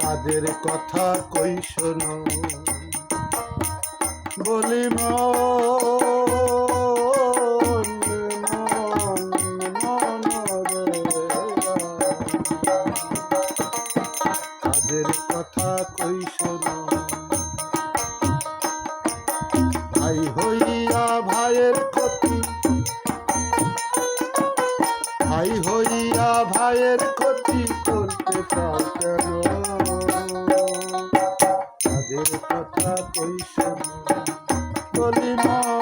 কাজের কথা কই শোনো? বলি মা করতে চাও কেন তাদের কথা কইস কলিমা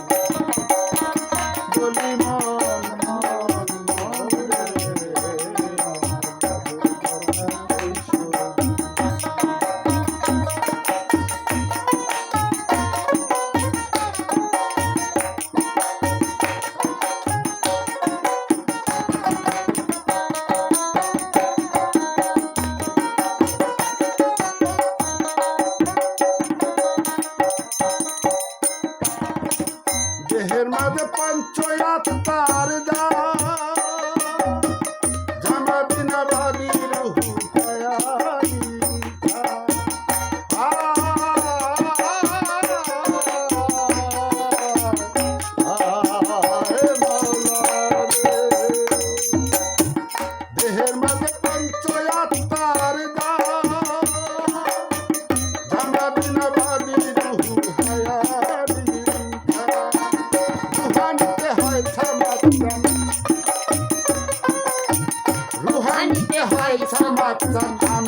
দেহের মাঝে পঞ্চয়াত তার I'm